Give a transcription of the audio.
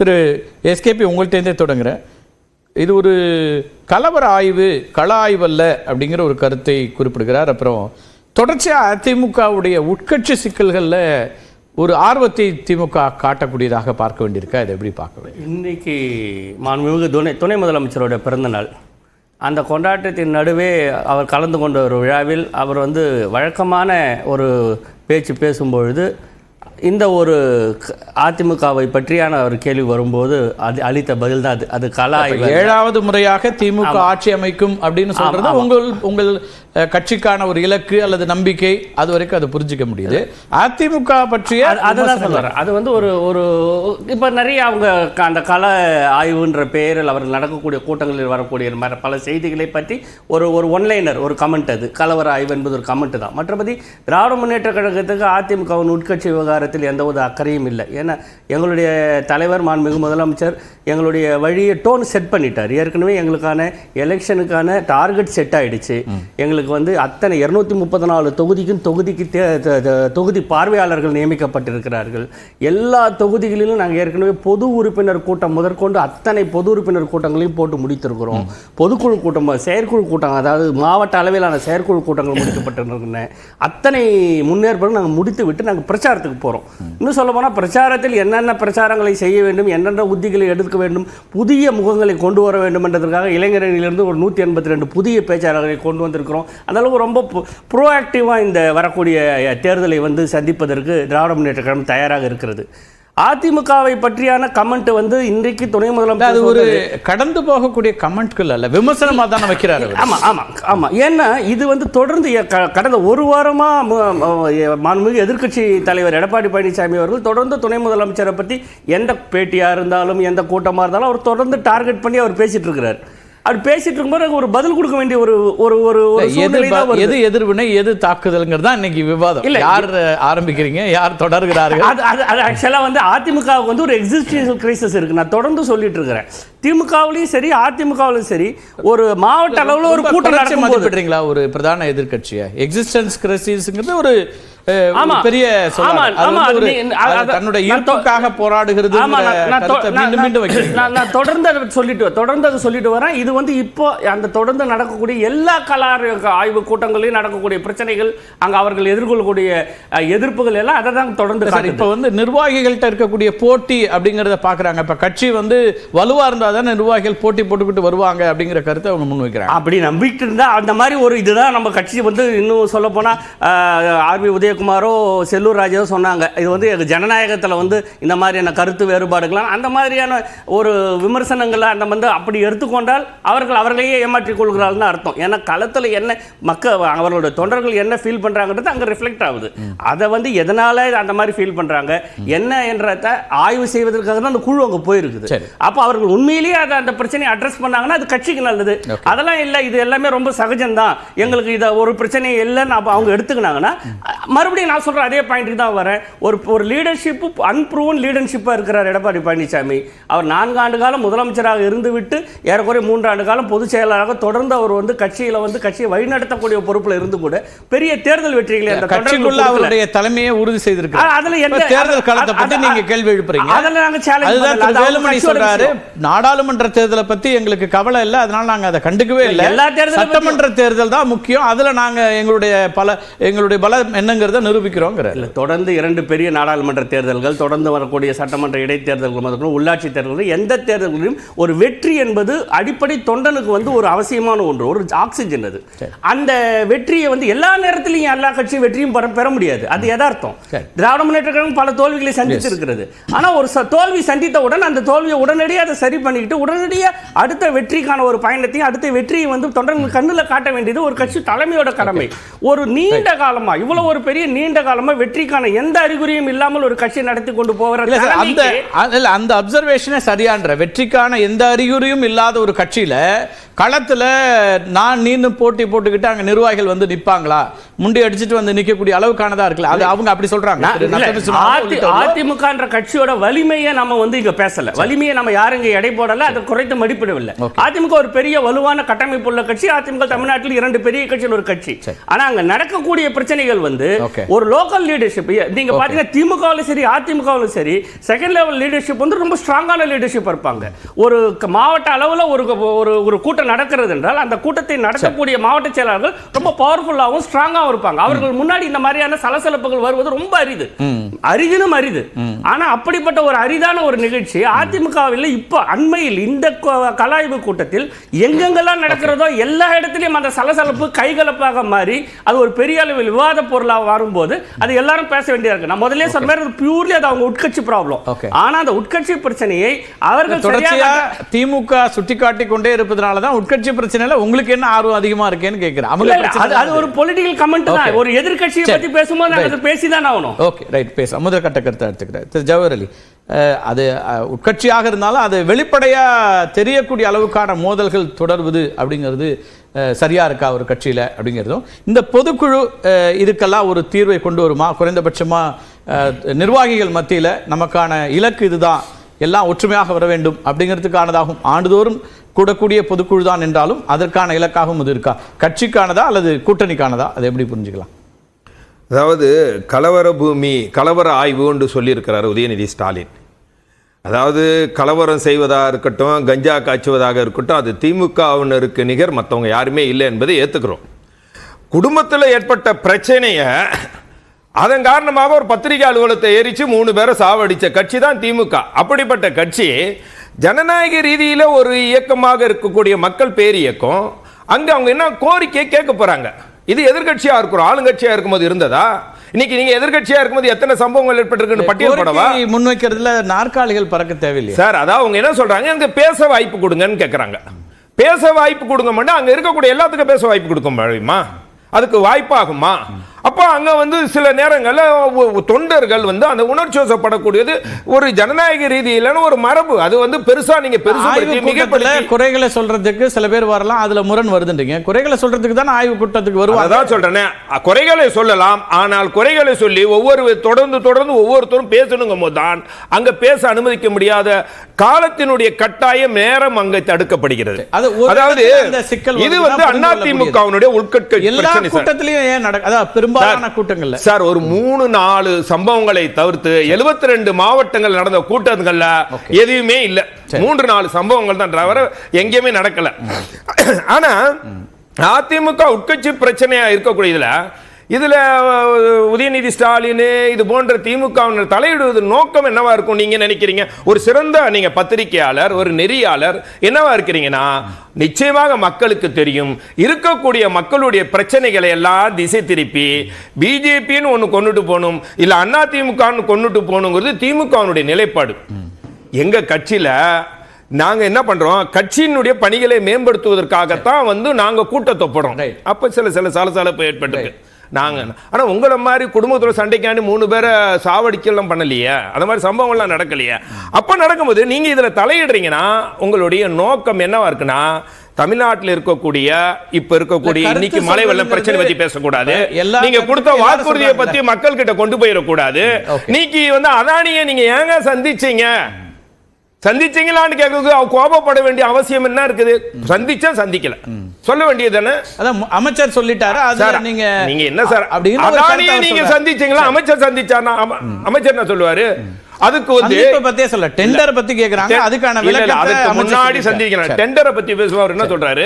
திரு SKB உங்கள்கிட்டேருந்தே தொடங்குறேன். இது ஒரு கலவர ஆய்வு கள ஆய்வல்ல அப்படிங்கிற ஒரு கருத்தை குறிப்பிடுகிறார். அப்புறம் தொடர்ச்சியாக அதிமுகவுடைய உட்கட்சி சிக்கல்களில் ஒரு ஆர்வத்தை திமுக காட்டக்கூடியதாக பார்க்க வேண்டியிருக்கா? இதை எப்படி பார்க்க வேண்டும்? இன்னைக்கு மாண்புமிகு துணை துணை முதலமைச்சரோட பிறந்தநாள் அந்த கொண்டாட்டத்தின் நடுவே அவர் கலந்து கொண்ட ஒரு விழாவில் அவர் வந்து வழக்கமான ஒரு பேச்சு பேசும்பொழுது இந்த ஒரு அதிமுகவை பற்றியான ஒரு கேள்வி வரும்போது அது அளித்த பதில் தான் அது. அது கலா ஆய்வு ஏழாவது முறையாக திமுக ஆட்சி அமைக்கும் அப்படின்னு சொல்றது உங்கள் உங்கள் கட்சிக்கான ஒரு இலக்கு அல்லது நம்பிக்கை அது வரைக்கும் அதை புரிஞ்சுக்க முடியுது. அதிமுக பற்றிய அது- அதுதான் சொல்றேன் அது வந்து ஒரு ஒரு இப்போ நிறைய அவங்க அந்த கல ஆய்வுன்ற பெயரில் அவர் நடக்கக்கூடிய கூட்டங்களில் வரக்கூடிய மர- பல செய்திகளை பற்றி ஒரு ஒரு ஒன்லைனர் ஒரு கமெண்ட் அது. கலவர ஆய்வு என்பது ஒரு கமெண்ட் தான். மற்றபடி திராவிட முன்னேற்ற கழகத்துக்கு அதிமுகவின் உட்கட்சி விவகாரத்தில் எந்த ஒரு அக்கறையும் இல்லை. ஏன்னா எங்களுடைய தலைவர் மாண்புமிகு முதலமைச்சர் எங்களுடைய வழியை டோன் செட் பண்ணிட்டார். ஏற்கனவே எங்களுக்கான எலெக்ஷனுக்கான டார்கெட் செட் ஆகிடுச்சு எங்களுக்கு வந்து அத்தனை இரநூத்தி முப்பத்தி நாலு தொகுதிக்கும் தொகுதிக்கு தே- த- தொகுதி பார்வையாளர்கள் நியமிக்கப்பட்டிருக்கிறார்கள். எல்லா தொகுதிகளிலும் நாங்கள் ஏற்கனவே பொது உறுப்பினர் கூட்டம் முதற்கொண்டு அத்தனை பொது உறுப்பினர் கூட்டங்களையும் போட்டு முடித்திருக்கிறோம். பொதுக்குழு கூட்டம் செயற்குழு கூட்டம் அதாவது மாவட்ட அளவிலான செயற்குழு கூட்டங்கள் முடிக்கப்பட்டிருக்கின்றன. அத்தனை முன்னேற்பாடு நாங்கள் முடித்து விட்டு நாங்கள் பிரச்சாரத்துக்கு போகிறோம் இன்னும் சொல்ல போனால் பிரச்சாரத்தில் என்னென்ன பிரச்சாரங்களை செய்ய வேண்டும் என்னென்ன உத்திகளை எடுக்க வேண்டும் புதிய முகங்களை கொண்டு வர வேண்டும் என்றதற்காக இளைஞரணியிலிருந்து ஒரு நூற்றி எண்பத்தி ரெண்டு புதிய பேச்சாளர்களை கொண்டு வந்திருக்கிறோம். அந்தளவுக்கு ரொம்ப ப்ரோஆக்டிவாக இந்த வரக்கூடிய தேர்தலை வந்து சந்திப்பதற்கு திராவிட முன்னேற்ற கழகம் தயாராக இருக்கிறது. அதிமுகவை பற்றியான கமெண்ட் வந்து இன்றைக்கு துணை அது முதலமைச்சர் ஒரு கடந்து போகக்கூடிய கமெண்ட்கள் அல்ல விமர்சனமா தானே வைக்கிறாரு அவர். ஆமா ஆமா ஆமா. ஏன்னா இது வந்து தொடர்ந்து கடந்த ஒரு வாரமா மு- மு- எ- மாண்புமிகு எதிர்க்கட்சி தலைவர் எடப்பாடி பழனிசாமி அவர்கள் தொடர்ந்து துணை முதலமைச்சரை பத்தி எந்த பேட்டியா இருந்தாலும் எந்த கூட்டமா இருந்தாலும் அவர் தொடர்ந்து டார்கெட் பண்ணி அவர் பேசிட்டு இருக்கிறார். அவர் பேசிட்டு இருக்கும்போது ஒரு பதில் கொடுக்க வேண்டிய ஒரு ஒரு ஒரு எது எதிர்வினை எது தாக்குதல்ங்கிறது தான் இன்னைக்கு விவாதம். இல்ல, யார் ஆரம்பிக்கிறீங்க யார் தொடர்கிறார்கள்? அது அது ஆக்சுவலாக வந்து அதிமுகவுக்கு வந்து ஒரு எக்ஸிஸ்டன்ஷியல் கிரைசஸ் இருக்கு. நான் தொடர்ந்து சொல்லிட்டு இருக்கிறேன். திமுகவுலையும் சரி அதிமுகவிலும் சரி ஒரு மாவட்ட அளவில் ஒரு கூட்டம் மதிப்பிடுறீங்களா ஒரு பிரதான எதிர்க்கட்சியா? எக்ஸிஸ்டன்ஸ் கிரைசிஸ்ங்கிறது ஒரு. பெரிய தன்னுடைய இருப்புக்காக போராடுகிறது நான் வைக்கிறீங்க தொடர்ந்து சொல்லிட்டு தொடர்ந்து அதை சொல்லிட்டு வரேன். இது வந்து இப்போ அந்த தொடர்ந்து நடக்கக்கூடிய எல்லா கலார் ஆய்வு கூட்டங்களையும் நடக்கக்கூடிய பிரச்சனைகள் அங்க அவர்கள் எதிர்கொள்ளக்கூடிய எதிர்ப்புகள் எல்லாம் அதை தான் தொடர்ந்து. இப்ப வந்து நிர்வாகிகள்கிட்ட இருக்கக்கூடிய போட்டி அப்படிங்கறத பாக்குறாங்க இப்ப கட்சி வந்து வலுவா இருந்தா தான் நிர்வாகிகள் போட்டி போட்டுக்கிட்டு வருவாங்க அப்படிங்கிற கருத்தை அவங்க முன்வைக்கிறாங்க. அப்படி நம்பிக்கிட்டு இருந்தா அந்த மாதிரி ஒரு இதுதான் நம்ம கட்சி வந்து இன்னும் சொல்ல போனா ஆர்பி உதயகுமாரோ செல்லூர் ராஜாவோ சொன்னாங்க. இது வந்து எங்க ஜனநாயகத்துல வந்து இந்த மாதிரியான கருத்து வேறுபாடுகள்லாம் அந்த மாதிரியான ஒரு விமர்சனங்களை அந்த வந்து அப்படி எடுத்துக்கொண்டால் அவர்கள் அவர்களையே ஏமாற்றிக் கொள்கிறார்கள்னு அர்த்தம். ஏன்னா களத்துல என்ன மக்கள் அவர்களுடைய தொண்டர்கள் என்ன ஃபீல் பண்றாங்கன்றது அங்க ரிஃப்ளெக்ட் ஆகுது. அதை வந்து எதனால அந்த மாதிரி ஃபீல் பண்றாங்க? என்ன என்றத ஆய்வு செய்வதற்காக தான் அந்த குழு அங்க போயிருக்குது. அப்போ அவர்கள் உண்மையிலேயே அதை அந்த பிரச்சனையை அட்ரஸ் பண்ணாங்கன்னா அது கட்சிக்கு நல்லது. அதெல்லாம் இல்லை இது எல்லாமே ரொம்ப சகஜம்தான். எங்களுக்கு இதை ஒரு பிரச்சனை இல்லைன்னு அப்போ அவங்க எடுத்துக்கினாங்கன்னா மறுபடியும் நான் சொல்கிறேன் அதே பாயிண்ட்டுக்கு தான் வரேன். ஒரு ஒரு லீடர்ஷிப்பு அன்ப்ரூவன் லீடர்ஷிப்பாக இருக்கிறார் எடப்பாடி பழனிசாமி அவர் நான்கு ஆண்டு காலம் முதலமைச்சராக இருந்து விட்டு ஏறக்குறைய மூன்று ஆண்டு காலம் பொதுச் செயலாளராக தொடர்ந்து அவர் வந்து கட்சியில் வந்து கட்சியை வழிநடத்தக்கூடிய பொறுப்பில் இருந்து கூட பெரிய தேர்தல் வெற்றிகளை அந்த கட்சிக்குள்ள அவருடைய தலைமையை உறுதி செய்திருக்காரு அதுல எந்த- தேர்தல் காலத்தை அது- பத்தி அது- நீங்க கேள்வி எழுப்புறீங்க. அதுல நாங்க challenge அதுதான் பண்ணல. திரு அது அவங்க வேலுமணி விஷயம். நாடாளுமன்ற தேர்தலை பத்தி எங்களுக்கு கவலை இல்ல. அதனால நாங்க அதை கண்டுக்கவே இல்ல. எல்லா தேர்தலை சட்டமன்ற தேர்தல் தான் முக்கியம். அதுல நாங்க எங்களுடைய பல எங்களுடைய பலம் என்னங்கிறத நிரூபிக்கிறோங்கிற இல்ல தொடர்ந்து இரண்டு பெரிய நாடாளுமன்ற தேர்தல்கள் தொடர்ந்து வரக்கூடிய சட்டமன்ற இடைத்தேர்தல்கள் முதற்கொண்டு உள்ளாட்சி தேர்தல்கள் எந்த தேர்தல்களிலும் ஒரு வெற்றி என்பது அடிப்படை தொண்டனுக்கு வந்து ஒரு அவசியமான ஒன்று ஒரு ஆக்சிஜன் அது. அந்த வெற்றியை வந்து எல்லா நேரத்திலையும் எல்லா கட்சியும் வெற்றியும் பெற பெற முடியாது. அது யதார்த்தம். திராவிட முன்னேற்ற கழகம் பல தோல்விகளை சந்தித்து இருக்கிறது ஆனா ஒரு தோல்வி சந்தித்தவுடன் அந்த தோல்வியை உடனடியாக அதை சரி பண்ணிக்கிட்டு உடனடியாக அடுத்த வெற்றிக்கான ஒரு பயணத்தையும் அடுத்த வெற்றியை வந்து தொண்டர்கள் கண்ணுல காட்ட வேண்டியது ஒரு கட்சி தலைமையோட கடமை. ஒரு நீண்ட காலமா இவ்வளவு ஒரு பெரிய நீண்ட காலமா வெற்றிக்கான எந்த அறிகுறியும் இல்லாமல் ஒரு கட்சி நடத்தி கொண்டு போகிற அந்த அந்த அப்சர்வேஷனே சரியான்ற வெற்றிக்கான எந்த அறிகுறியும் இல்லாத ஒரு கட்சியில களத்துல நான் நீன்னு போட்டி போட்டுக்கிட்டு அங்க நிர்வாகிகள் வந்து நிப்பாங்களா? முண்டி அடிச்சிட்டு வந்து நிக்கக்கூடிய அளவுக்கானதா இருக்குல்ல? அது அவங்க அப்படி நான் உள்ளிட்டவர்கள். அதிமுகன்ற கட்சியோட வலிமையை நம்ம வந்து இங்க பேசல. வலிமையை நம்ம யாரும் இங்க எடை போடல அதை குறைத்து மதிப்பிடவில்லை. அதிமுக ஒரு பெரிய வலுவான கட்டமைப்பு உள்ள கட்சி அதிமுக தமிழ்நாட்டில் இரண்டு பெரிய கட்சியில் ஒரு கட்சி. ஆனா அங்க நடக்கக்கூடிய பிரச்சனைகள் வந்து. ஒரு லோக்கல் லீடர்ஷிப் நீங்க பாத்தீங்கன்னா திமுகவிலும் சரி அதிமுகவிலும் சரி செகண்ட் லெவல் லீடர்ஷிப் வந்து ரொம்ப ஸ்ட்ராங்கான லீடர்ஷிப் இருப்பாங்க. ஒரு மாவட்ட அளவுல ஒரு ஒரு ஒரு கூட்டம் நடக்கிறது என்றால் அந்த கூட்டத்தை நடத்தக்கூடிய மாவட்ட செயலாளர்கள் ரொம்ப பவர்ஃபுல்லாகவும் ஸ்ட்ராங்காகவும் இருப்பாங்க. அவர்கள் முன்னாடி இந்த மாதிரியான சலசலப்புகள் வருவது ரொம்ப அரிது. அரிதினும் அரிது. ஆனா அப்படிப்பட்ட ஒரு அரிதான ஒரு நிகழ்ச்சி அதிமுகவில் இப்போ அண்மையில் இந்த கலாய்வு கூட்டத்தில் எங்கெங்கெல்லாம் நடக்கிறதோ எல்லா இடத்துலயும் அந்த சலசலப்பு கைகலப்பாக மாறி அது ஒரு பெரிய அளவில் விவாத பொருளாக வரும்போது அது எல்லாரும் பேச வேண்டியதா இருக்கு. நான் முதல்ல சொன்ன பியூர்லி அது அவங்க உட்கட்சி ப்ராப்ளம். ஆனா அந்த உட்கட்சி பிரச்சனையை அவர்கள் தொடர்ச்சியா திமுக சுட்டிக்காட்டி கொண்டே இருப்பதனால தான் உட்கட்சி பிரச்சனையில உங்களுக்கு என்ன ஆர்வம் அதிகமா இருக்கேன்னு கேட்கிறேன் அவங்க அது அது ஒரு பொலிட்டிக்கல் கமெண்ட் தான். ஒரு எதிர்க்கட்சியை சரி. பத்தி பேசும்போது நாங்க அதை பேசிதான் ஆகணும். ஓகே ரைட் பேச. முதல் கட்ட கருத்தை எடுத்துக்கிறேன். திரு. ஜவஹர் அலி அது உட்கட்சியாக இருந்தாலும் அது வெளிப்படையா தெரியக்கூடிய அளவுக்கான மோதல்கள் தொடர்வது அப்படிங்கிறது அஹ், சரியா இருக்கா ஒரு கட்சியில அப்படிங்கிறதும். இந்த பொதுக்குழு இதுக்கெல்லாம் ஒரு தீர்வை கொண்டு வருமா? குறைந்தபட்சமா நிர்வாகிகள் மத்தியில நமக்கான இலக்கு இதுதான். எல்லாம் ஒற்றுமையாக வர வேண்டும் அப்படிங்கிறதுக்கானதாகும். ஆண்டுதோறும் கூடக்கூடிய பொதுக்குழு தான் என்றாலும் அதற்கான இலக்காகவும் இது இருக்கா? கட்சிக்கானதா அல்லது கூட்டணிக்கானதா? அதை எப்படி புரிஞ்சுக்கலாம்? அதாவது கலவர பூமி கலவர ஆய்வு என்று சொல்லியிருக்கிறார் உதயநிதி ஸ்டாலின். அதாவது கலவரம் செய்வதாக இருக்கட்டும் கஞ்சா காய்ச்சுவதாக இருக்கட்டும் அது திமுகவினருக்கு நிகர் மற்றவங்க யாருமே இல்லை என்பதை ஏற்றுக்கிறோம் குடும்பத்தில் ஏற்பட்ட பிரச்சனையை அதன் காரணமாக ஒரு பத்திரிகை அலுவலகத்தை எரித்து மூணு பேரை சாவடித்த கட்சி தான் திமுக. அப்படிப்பட்ட கட்சி ஜனநாயக ரீதியில் ஒரு இயக்கமாக இருக்கக்கூடிய மக்கள் பேர் இயக்கம். அங்க அவங்க என்ன கோரிக்கை கேட்க போறாங்க? இது எதிர்க்கட்சியா இருக்கிறோம் ஆளுங்கட்சியா இருக்கும்போது இருந்ததா? இன்னைக்கு நீங்க எதிர்க்கட்சியா இருக்கும்போது எத்தனை சம்பவங்கள் ஏற்பட்டிருக்குன்னு பட்டியல் படவா? முன்வைக்கிறதுல நாற்காலிகள் பறக்க தேவையில்லையா. சார் அதான் அவங்க என்ன சொல்றாங்க? எனக்கு பேச வாய்ப்பு கொடுங்கன்னு கேட்கறாங்க பேச வாய்ப்பு கொடுங்க மாட்டா அங்க இருக்கக்கூடிய எல்லாத்துக்கும் பேச வாய்ப்பு கொடுக்க முடியுமா? அதுக்கு வாய்ப்பாகுமா? அப்போ அங்க வந்து சில நேரங்கள்ல தொண்டர்கள் வந்து அந்த உணர்ச்சி வசப்படக்கூடியது ஒரு ஜனநாயக ரீதியிலான ஒரு மரபு. அது வந்து பெருசா நீங்க ஆய்வு பெருசுபடுத்தி கூட்டத்துல மிகப்படுத்தி குறைகளை சொல்றதுக்கு சில பேர் வரலாம். அதுல முரண் வருதுன்றீங்க. குறைகளை சொல்றதுக்கு தான் ஆய்வு கூட்டத்துக்கு வருவாங்க. அதான் சொல்றேனே. அ, குறைகளை சொல்லலாம். ஆனால் குறைகளை சொல்லி ஒவ்வொரு தொடர்ந்து தொடர்ந்து ஒவ்வொருத்தரும் பேசணுங்கும் போது தான் அங்க பேச அனுமதிக்க முடியாத காலத்தினுடைய கட்டாயம் நேரம் அங்க தடுக்கப்படுகிறது. அதாவது இது வந்து புரிந்து அதிமுகவினுடைய உட்கட்க எல்லா கூட்டத்திலயும் ஏன் நடக்க அதான் பெரும்பாலான கூட்டங்கள்ல. சார் ஒரு மூணு நாலு சம்பவங்களை தவிர்த்து 72 ரெண்டு மாவட்டங்கள் நடந்த கூட்டங்கள்ல எதுவுமே இல்ல. மூன்று நாலு சம்பவங்கள் தான் தவிர எங்கேயுமே நடக்கல. ஆனா அதிமுக உட்கட்சி பிரச்சனையா இருக்கக்கூடியதுல இதுல உதயநிதி ஸ்டாலின் இது போன்ற திமுக தலையிடுவது நோக்கம் என்னவா இருக்கும் நீங்க நினைக்கிறீங்க? ஒரு சிறந்த நீங்க பத்திரிகையாளர் ஒரு நெறியாளர் என்னவா இருக்கிறீங்கன்னா நிச்சயமாக மக்களுக்கு தெரியும். இருக்கக்கூடிய மக்களுடைய பிரச்சனைகளை எல்லாம் திசை திருப்பி பிஜேபின்னு ஒன்று கொண்டுட்டு போகணும் இல்ல அண்ணா திமுகன்னு கொண்டுட்டு போகணுங்கிறது திமுகவினுடைய நிலைப்பாடு. எங்க கட்சியில நாங்க என்ன பண்றோம்? கட்சியினுடைய பணிகளை மேம்படுத்துவதற்காகத்தான் வந்து நாங்க கூட்டத்தை போடுறோம் Right. அப்ப சில சில சலசலப்பு ஏற்பட்டிருக்கு. நாங்க ஆனா உங்களை மாதிரி குடும்பத்துல சண்டைக்காண்டி மூணு பேரை சாவடிக்கலாம் பண்ணலையே. அந்த மாதிரி சம்பவங்கள்லாம் நடக்கலையே. அப்ப நடக்கும்போது நீங்க இதுல தலையிடுறீங்கன்னா உங்களுடைய நோக்கம் என்னவா இருக்குன்னா தமிழ்நாட்டில் இருக்கக்கூடிய இப்ப இருக்கக்கூடிய இன்னைக்கு மழை வெள்ளம் பிரச்சனை பத்தி பேசக்கூடாது. நீங்க கொடுத்த வாக்குறுதியை. பத்தி மக்கள் கிட்ட கொண்டு போயிடக்கூடாது. நீக்கி வந்து அதானியை நீங்க ஏங்க சந்திச்சீங்க? சந்திச்சீங்களான்னு கேட்கறது அவ கோபப்பட வேண்டிய அவசியம் என்ன இருக்குது? சந்திச்சா சந்திக்கல. சொல்ல வேண்டியது தானே அதான் அமைச்சர் சொல்லிட்டாரு. சார் நீங்க நீங்க என்ன சார் அப்படின்னு நீங்க. சந்திச்சீங்களா? அமைச்சர் சந்திச்சார்னா அம- அமைச்சர் என்ன சொல்லுவாரு? அதுக்கு வந்து பத்தியே சொல்ல டெண்டர் பத்தி கேக்குறாங்க. அதுக்கான விளக்கத்தை அதுக்கு முன்னாடி சரி. டெண்டரை பத்தி பேசுவார் என்ன சொல்றாரு?